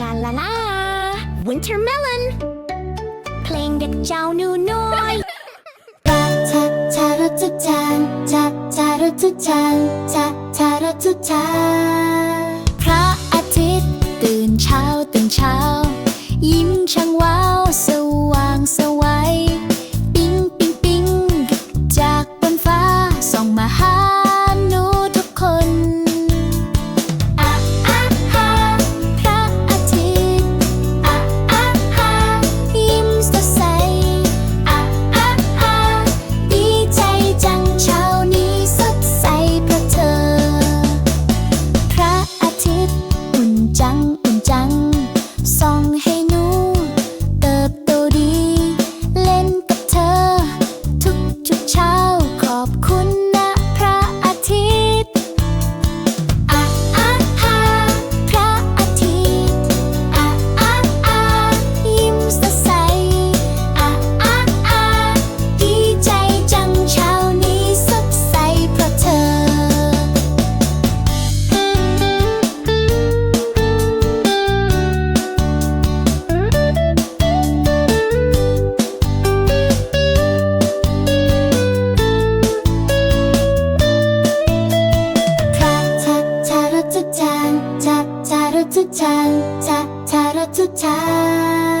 ลาลาลา Winter Melon เพลงเด็กเจ้าหนูน้อยชาชารุจุชานชาชารุจุชานชาชารุจุชาพระอาทิตย์ตื่นเช้าตื่นเช้า ยิ้ม 차차차차로차차.